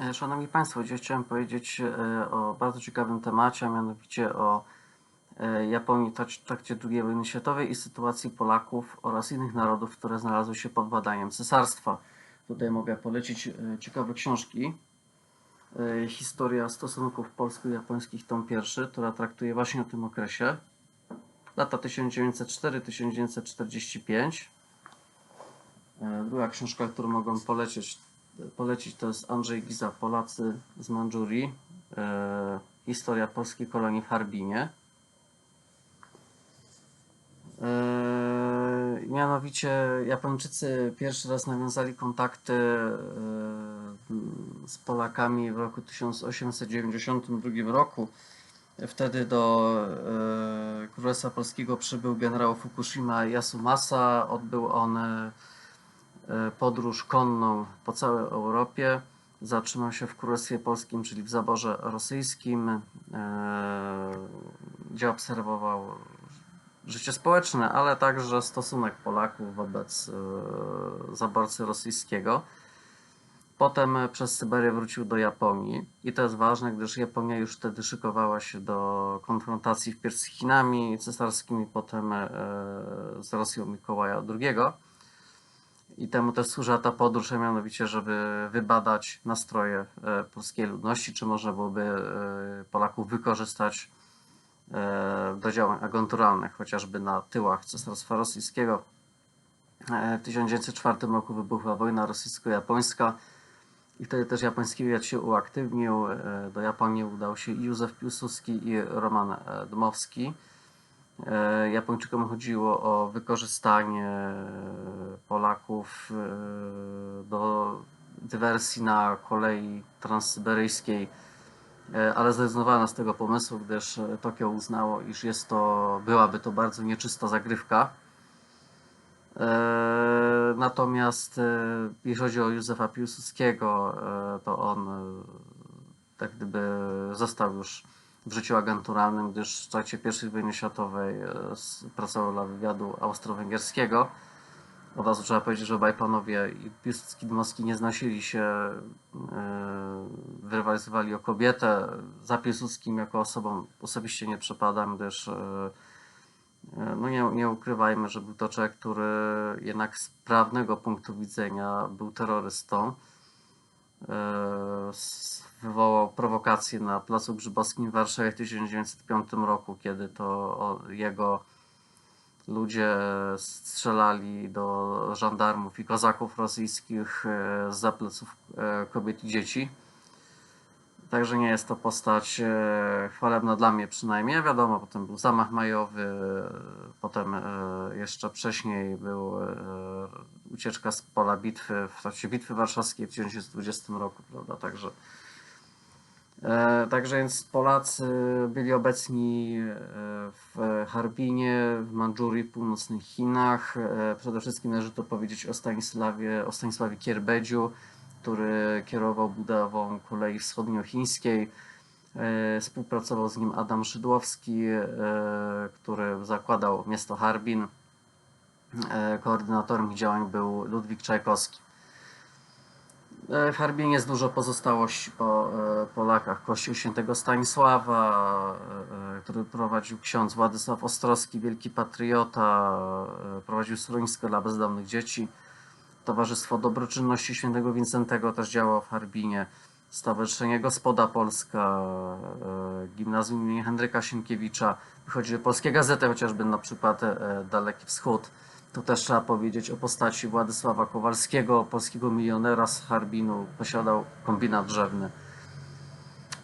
E, Szanowni Państwo, dzisiaj chciałem powiedzieć e, o bardzo ciekawym temacie, a mianowicie o e, Japonii w trak- trakcie II wojny światowej i sytuacji Polaków oraz innych narodów, które znalazły się pod badaniem cesarstwa. Tutaj mogę polecić ciekawe książki. Historia stosunków polsko-japońskich, tom pierwszy, która traktuje właśnie o tym okresie. Lata 1904-1945. E, Druga książka, którą mogą polecić, polecić to jest Andrzej Giza, Polacy z Mandżurii. E, historia polskiej kolonii w Harbinie. E, mianowicie Japończycy pierwszy raz nawiązali kontakty e, z Polakami w roku 1892 roku. Wtedy do e, Królestwa Polskiego przybył generał Fukushima Yasumasa. Odbył on e, podróż konną po całej Europie. Zatrzymał się w Królestwie Polskim, czyli w zaborze rosyjskim, e, gdzie obserwował życie społeczne, ale także stosunek Polaków wobec e, zaborcy rosyjskiego. Potem e, przez Syberię wrócił do Japonii i to jest ważne, gdyż Japonia już wtedy szykowała się do konfrontacji wpierw z Chinami cesarskimi, potem e, z Rosją Mikołaja II. I temu też służyła ta podróż, a mianowicie, żeby wybadać nastroje e, polskiej ludności, czy można byłoby e, Polaków wykorzystać e, do działań agenturalnych, chociażby na tyłach Cesarstwa Rosyjskiego. W 1904 roku wybuchła wojna rosyjsko-japońska i wtedy też japoński wywiad się uaktywnił. Do Japonii udał się Józef Piłsudski i Roman Dmowski. E, Japończykom chodziło o wykorzystanie Polaków e, do dywersji na kolei transsyberyjskiej, e, ale zrezygnowano z tego pomysłu, gdyż Tokio uznało, iż jest to, byłaby to bardzo nieczysta zagrywka. Natomiast jeśli chodzi o Józefa Piłsudskiego, to on tak gdyby został już w życiu agenturalnym, gdyż w trakcie I wojny światowej e, pracował dla wywiadu austro-węgierskiego. Od razu trzeba powiedzieć, że obaj panowie, i Piłsudski Dmowski, nie znosili się, e, wyrywalizowali o kobietę. Za Piłsudskim jako osobą osobiście nie przepadam, gdyż E, No nie, nie ukrywajmy, że był to człowiek, który jednak z prawnego punktu widzenia był terrorystą. E, Wywołał prowokację na Placu Grzybowskim w Warszawie w 1905 roku, kiedy to jego ludzie strzelali do żandarmów i kozaków rosyjskich e, za pleców e, kobiet i dzieci. Także nie jest to postać e, chwalebna dla mnie przynajmniej. Wiadomo, potem był zamach majowy, e, potem e, jeszcze wcześniej był ucieczka z pola bitwy w trakcie Bitwy Warszawskiej w 1920 roku, prawda? Także, także więc Polacy byli obecni w Harbinie, w Mandżurii, w północnych Chinach. Przede wszystkim należy to powiedzieć o Stanisławie, o Stanisławie Kierbedziu, który kierował budową kolei wschodniochińskiej. E, Współpracował z nim Adam Szydłowski, e, który zakładał miasto Harbin. E, Koordynatorem działań był Ludwik Czajkowski. W Harbinie jest dużo pozostałości po Polakach. Kościół świętego Stanisława, który prowadził ksiądz Władysław Ostrowski, wielki patriota, prowadził schronisko dla bezdomnych dzieci. Towarzystwo Dobroczynności Świętego Wincentego też działało w Harbinie. Stowarzyszenie Gospoda Polska, e, Gimnazjum im. Henryka Sienkiewicza, wychodziły polskie gazety, chociażby na przykład e, Daleki Wschód. Tu też trzeba powiedzieć o postaci Władysława Kowalskiego, polskiego milionera z Harbinu, posiadał kombinat drzewny.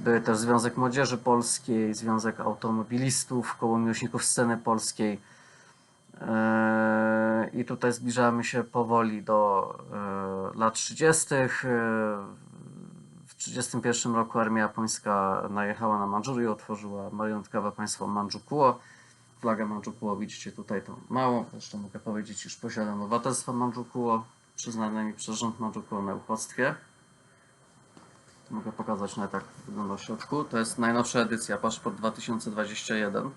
Były też Związek Młodzieży Polskiej, Związek Automobilistów, Koło Miłośników Sceny Polskiej. E, I tutaj zbliżamy się powoli do e, lat 30. E, W 1931 roku armia japońska najechała na Mandżurię, otworzyła marionetkowe państwo Mandżukuo. Flagę Mandżukuo widzicie tutaj tą małą. Jeszcze mogę powiedzieć, iż posiadam obywatelstwo Mandżukuo, przyznane mi przez rząd Mandżukuo na uchodźstwie. Mogę pokazać nawet jak wygląda w środku. To jest najnowsza edycja, paszport 2021.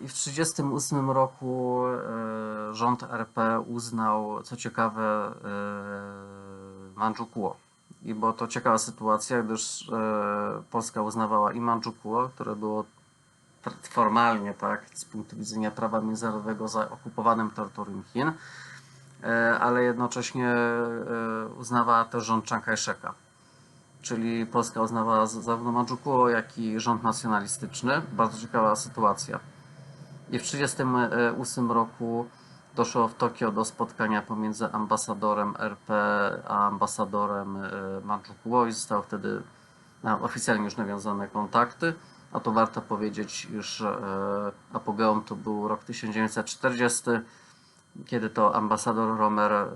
I w 1938 roku e, rząd RP uznał, co ciekawe, e, Mandżukuo. I była to ciekawa sytuacja, gdyż Polska uznawała i Mandżukuo, które było formalnie, tak, z punktu widzenia prawa międzynarodowego za okupowanym terytorium Chin, ale jednocześnie uznawała też rząd Chiang Kai-sheka. Czyli Polska uznawała zarówno Mandżukuo, jak i rząd nacjonalistyczny. Bardzo ciekawa sytuacja. I w 1938 roku doszło w Tokio do spotkania pomiędzy ambasadorem RP a ambasadorem e, Mandżukuo i zostały wtedy oficjalnie już nawiązane kontakty. A to warto powiedzieć, iż e, apogeum to był rok 1940, kiedy to ambasador Romer e,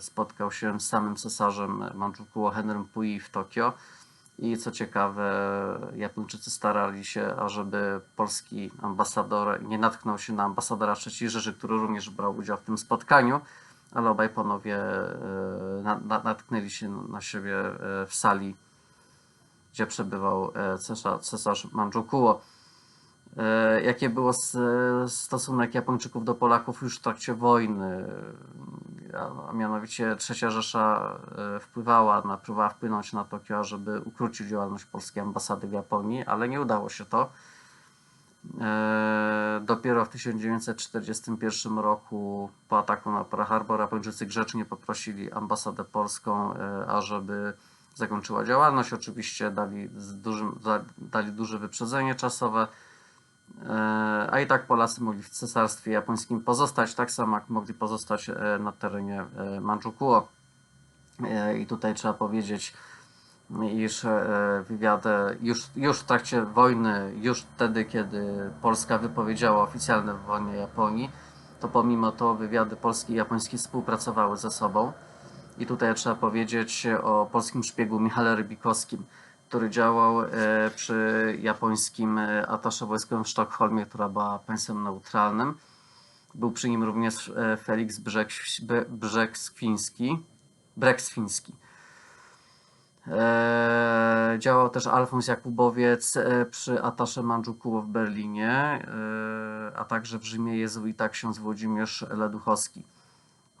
spotkał się z samym cesarzem Mandżukuo Henrym Pui w Tokio. I co ciekawe, Japończycy starali się, ażeby polski ambasador nie natknął się na ambasadora III Rzeszy, który również brał udział w tym spotkaniu, ale obaj panowie e, na, na, natknęli się na siebie e, w sali, gdzie przebywał cesarz. E, Jakie było stosunek Japończyków do Polaków już w trakcie wojny? A- A mianowicie trzecia Rzesza e, wpływała, na, próbowała wpłynąć na Tokio, żeby ukrócić działalność polskiej ambasady w Japonii, ale nie udało się to. E, Dopiero w 1941 roku po ataku na Pearl Harbor Japończycy grzecznie poprosili ambasadę polską, e, ażeby zakończyła działalność. Oczywiście dali, dużym, dali duże wyprzedzenie czasowe. E, A i tak Polacy mogli w cesarstwie japońskim pozostać, tak samo jak mogli pozostać e, na terenie e, Mandżukuo. E, I tutaj trzeba powiedzieć, iż wywiady już, już w trakcie wojny, już wtedy, kiedy Polska wypowiedziała oficjalne wojnie Japonii, to pomimo to wywiady polskie i japońskie współpracowały ze sobą. I tutaj trzeba powiedzieć o polskim szpiegu Michale Rybikowskim, który działał e, przy japońskim e, atasze wojskowym w Sztokholmie, która była państwem neutralnym. Był przy nim również e, Felix Brzeg- Bre- Brzegskwiński, Breksfiński. Działał też Alfons Jakubowiec przy atasze Mandżukuło w Berlinie, a także w Rzymie jezuita ksiądz Włodzimierz Leduchowski.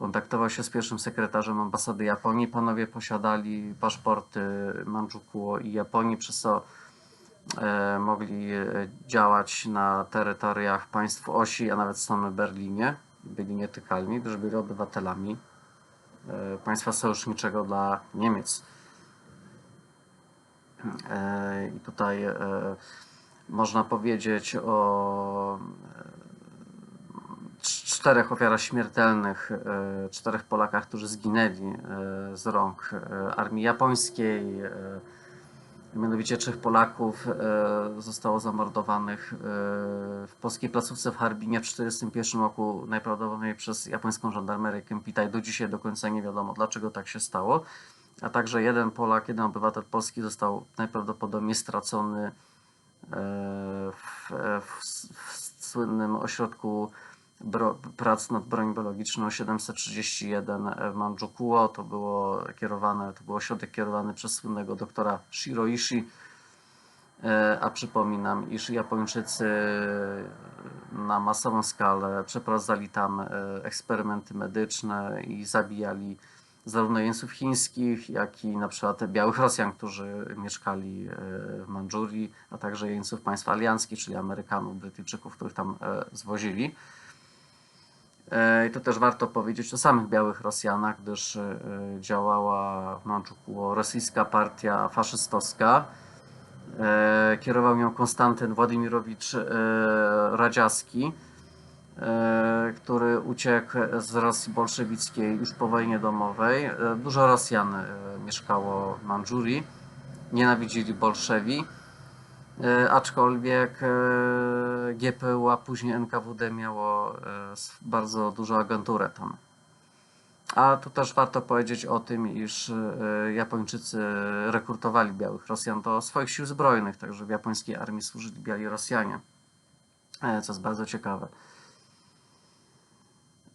Kontaktował się z pierwszym sekretarzem ambasady Japonii. Panowie posiadali paszporty Mandżukuo i Japonii, przez co e, mogli e, działać na terytoriach państw osi, a nawet samym Berlinie. Byli nietykalni, gdyż byli obywatelami e, państwa sojuszniczego dla Niemiec. I tutaj można powiedzieć o czterech ofiarach śmiertelnych, e, czterech Polakach, którzy zginęli e, z rąk e, armii japońskiej. Mianowicie trzech Polaków zostało zamordowanych w polskiej placówce w Harbinie w 1941 roku, najprawdopodobniej przez japońską żandarmerię Kempita i do dzisiaj do końca nie wiadomo dlaczego tak się stało. A także jeden Polak, jeden obywatel polski został najprawdopodobniej stracony w, w, w słynnym ośrodku bro, prac nad bronią biologiczną 731 w Mandżukuo. To było kierowane, to był ośrodek kierowany przez słynnego doktora Shiroishi. E, A przypominam, iż Japończycy na masową skalę przeprowadzali tam e, eksperymenty medyczne i zabijali zarówno jeńców chińskich, jak i na przykład białych Rosjan, którzy mieszkali e, w Mandżurii, a także jeńców państw alianckich, czyli Amerykanów, Brytyjczyków, których tam e, zwozili. E, I to też warto powiedzieć o samych białych Rosjanach, gdyż e, działała w Mandżukuo rosyjska partia faszystowska. E, Kierował nią Konstantyn Władimirowicz Radziaski, który uciekł z Rosji bolszewickiej już po wojnie domowej. Dużo Rosjan mieszkało w Mandżurii, nienawidzili bolszewi. E, aczkolwiek e, GPU, a później NKWD miało e, bardzo dużą agenturę tam. A tu też warto powiedzieć o tym, iż Japończycy rekrutowali białych Rosjan do swoich sił zbrojnych, także w japońskiej armii służyli biali Rosjanie, co jest bardzo ciekawe.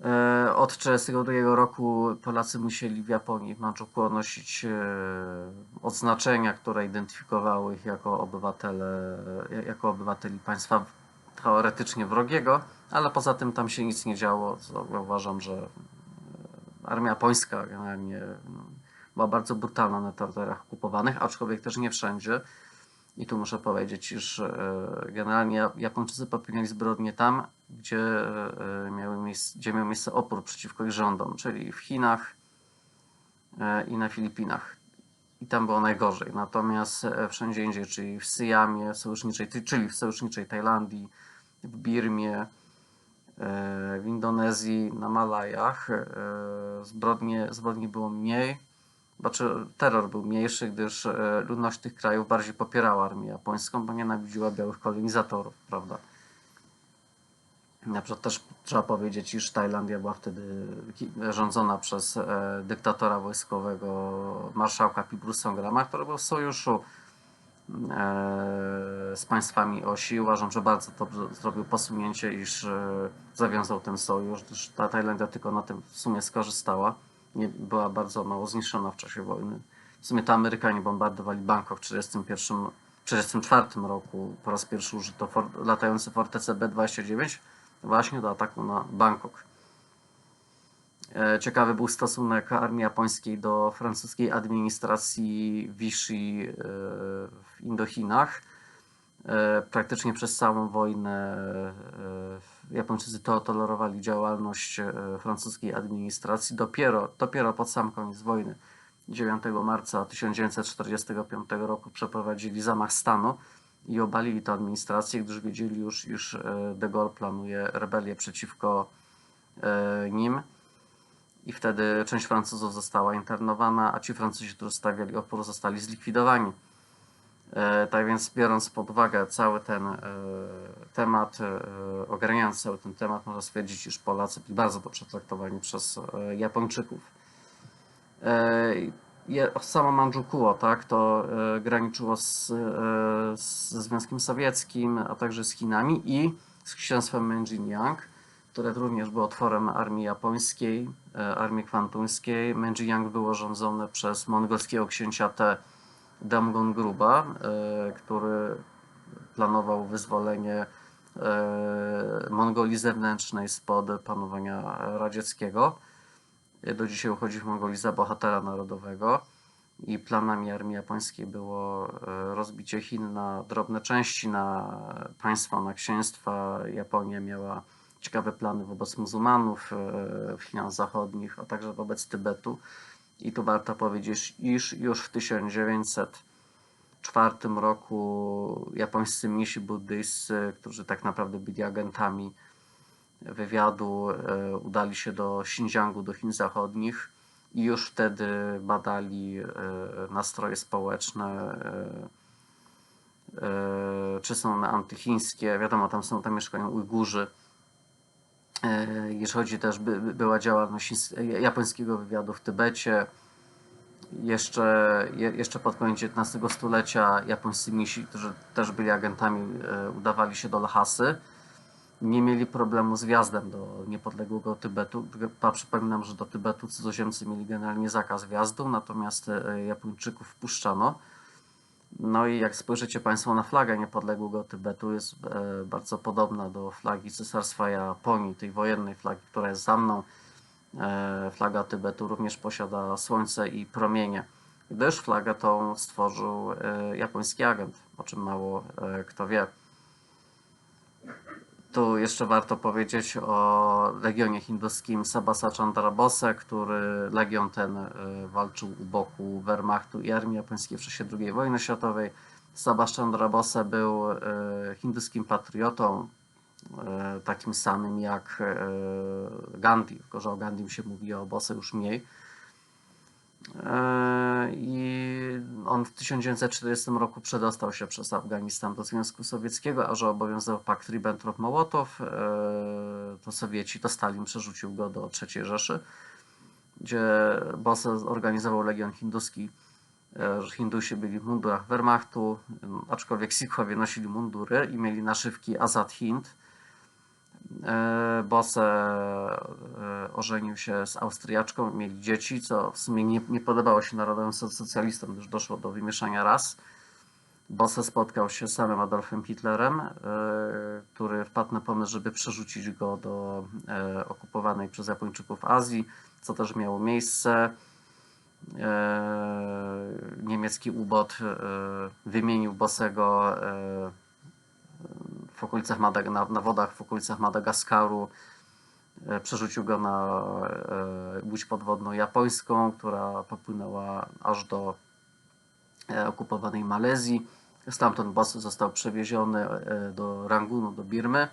E, Od 1942 roku Polacy musieli w Japonii, w Mandżukuo nosić e, odznaczenia, które identyfikowały ich jako obywatele, jako obywateli państwa teoretycznie wrogiego, ale poza tym tam się nic nie działo, ja uważam, że e, armia japońska generalnie no, była bardzo brutalna na terytoriach okupowanych, aczkolwiek też nie wszędzie. I tu muszę powiedzieć, iż e, generalnie Japończycy popełniali zbrodnie tam, gdzie, e, miały miejsce, gdzie miał miejsce opór przeciwko ich rządom, czyli w Chinach e, i na Filipinach. I tam było najgorzej. Natomiast wszędzie indziej, czyli w Syjamie, w sojuszniczej, czyli w sojuszniczej Tajlandii, w Birmie, w Indonezji, na Malajach, zbrodnie, zbrodni było mniej. Znaczy, terror był mniejszy, gdyż e, ludność tych krajów bardziej popierała armię japońską, bo nienawidziła białych kolonizatorów, prawda? Na przykład też trzeba powiedzieć, iż Tajlandia była wtedy rządzona przez e, dyktatora wojskowego marszałka Pibru Songrama, który był w sojuszu e, z państwami osi. Uważam, że bardzo dobrze zrobił posunięcie, iż zawiązał ten sojusz, gdyż ta Tajlandia tylko na tym w sumie skorzystała. Nie, była bardzo mało zniszczona w czasie wojny. W sumie to Amerykanie bombardowali Bangkok w 1941 1944 roku. Po raz pierwszy użyto for, latające fortece B-29 właśnie do ataku na Bangkok. E, Ciekawy był stosunek armii japońskiej do francuskiej administracji Vichy e, w Indochinach. E, Praktycznie przez całą wojnę e, Japończycy to tolerowali działalność e, francuskiej administracji. Dopiero, dopiero pod sam koniec wojny, 9 marca 1945 roku, przeprowadzili zamach stanu i obalili tę administrację, gdyż wiedzieli już, iż de Gaulle planuje rebelię przeciwko nim. I wtedy część Francuzów została internowana, a ci Francuzi, którzy stawiali opór, zostali zlikwidowani. E, Tak więc biorąc pod uwagę cały ten e, temat, e, ogarniając cały ten temat, można stwierdzić, iż Polacy byli bardzo dobrze traktowani przez Japończyków. Samo Mandżukuo, tak, to graniczyło z, ze Związkiem Sowieckim, a także z Chinami i z księstwem Menjiniang, które również było otworem armii japońskiej, armii kwantuńskiej. Menjiniang było rządzone przez mongolskiego księcia Te Damgongruba, e, który planował wyzwolenie e, Mongolii zewnętrznej spod panowania radzieckiego. Do dzisiaj uchodzi w Mongolii za bohatera narodowego i planami armii japońskiej było e, rozbicie Chin na drobne części, na państwa, na księstwa. Japonia miała ciekawe plany wobec muzułmanów e, w Chinach zachodnich, a także wobec Tybetu. I tu warto powiedzieć, iż już w 1904 roku japońscy mnisi buddyjscy, którzy tak naprawdę byli agentami wywiadu, e, udali się do Xinjiangu, do Chin Zachodnich i już wtedy badali e, nastroje społeczne, e, czy są one antychińskie. Wiadomo, tam są, tam mieszkają Ujgurzy. E, Jeżeli chodzi też, by, by- była działalność japońskiego wywiadu w Tybecie. Jeszcze, je, jeszcze pod koniec XIX stulecia japońscy misi, którzy też byli agentami, e, udawali się do Lhasy nie mieli problemu z wjazdem do niepodległego Tybetu. Przypominam, że do Tybetu cudzoziemcy mieli generalnie zakaz wjazdu, natomiast e, Japończyków wpuszczano. No i jak spojrzycie Państwo na flagę niepodległego Tybetu, jest e, bardzo podobna do flagi Cesarstwa Japonii, tej wojennej flagi, która jest za mną. E, Flaga Tybetu również posiada słońce i promienie. Gdyż flagę tą stworzył e, japoński agent, o czym mało kto wie. Tu jeszcze warto powiedzieć o Legionie Hinduskim Sabasa Chandrabose, który legion ten e, walczył u boku Wehrmachtu i armii japońskiej w czasie II wojny światowej. Sabas Chandrabose był e, hinduskim patriotą, e, takim samym jak Gandhi, tylko że o Gandhim się mówi, o Bose już mniej. E, I on w 1940 roku przedostał się przez Afganistan do Związku Sowieckiego, a że obowiązywał pakt Ribbentrop-Mołotow, e, to Sowieci, to Stalin przerzucił go do III Rzeszy, gdzie Bose zorganizował Legion Hinduski. E, Hindusi byli w mundurach Wehrmachtu, aczkolwiek Sikhowie nosili mundury i mieli naszywki Azad Hind. E, Bose e, ożenił się z Austriaczką, mieli dzieci, co w sumie nie, nie podobało się narodowym soc- socjalistom, gdyż doszło do wymieszania ras. Bosse spotkał się z samym Adolfem Hitlerem, e, który wpadł na pomysł, żeby przerzucić go do okupowanej przez Japończyków Azji, co też miało miejsce. Niemiecki ubot wymienił Bossego e, w okolicach Madag- na, na wodach w okolicach Madagaskaru. E, Przerzucił go na e, łódź podwodną japońską, która popłynęła aż do e, okupowanej Malezji. Stamtąd Boss został przewieziony do Rangunu, do Birmy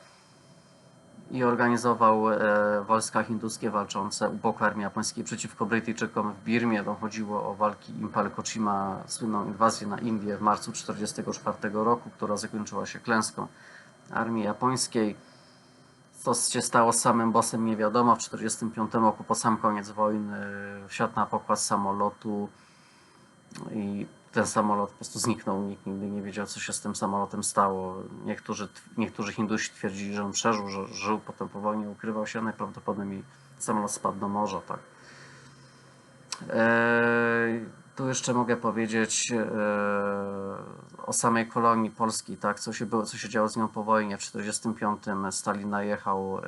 i organizował wojska hinduskie walczące u boku armii japońskiej przeciwko Brytyjczykom w Birmie. Dochodziło o walki Impal Kochima, słynną inwazję na Indię w marcu 1944 roku, która zakończyła się klęską armii japońskiej. Co się stało z samym bossem nie wiadomo. W 1945 roku, po sam koniec wojny, wsiadł na pokład samolotu i ten samolot po prostu zniknął. Nikt nigdy nie wiedział, co się z tym samolotem stało. Niektórzy, niektórzy Hindusi twierdzili, że on przeżył, że żył, potem po wojnie ukrywał się, najprawdopodobniej samolot spadł do morza. Tak. Eee, tu jeszcze mogę powiedzieć eee, o samej kolonii polskiej, tak, co się, było, co się działo z nią po wojnie. W 1945 Stalin najechał eee,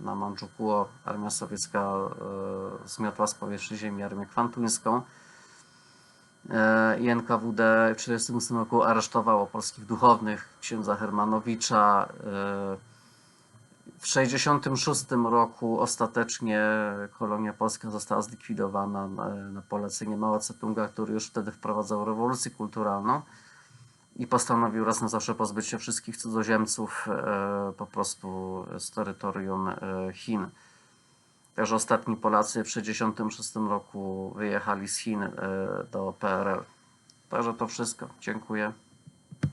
na Mandżukuo, armia sowiecka eee, zmiotła z powierzchni ziemi armię kwantuńską. E, i NKWD w 1948 roku aresztowało polskich duchownych, księdza Hermanowicza. E, W 1966 roku ostatecznie kolonia polska została zlikwidowana na, na polecenie Mao Tse-tunga, który już wtedy wprowadzał rewolucję kulturalną i postanowił raz na zawsze pozbyć się wszystkich cudzoziemców e, po prostu z terytorium e, Chin. Także ostatni Polacy w 1966 roku wyjechali z Chin e, do PRL. Także to wszystko. Dziękuję.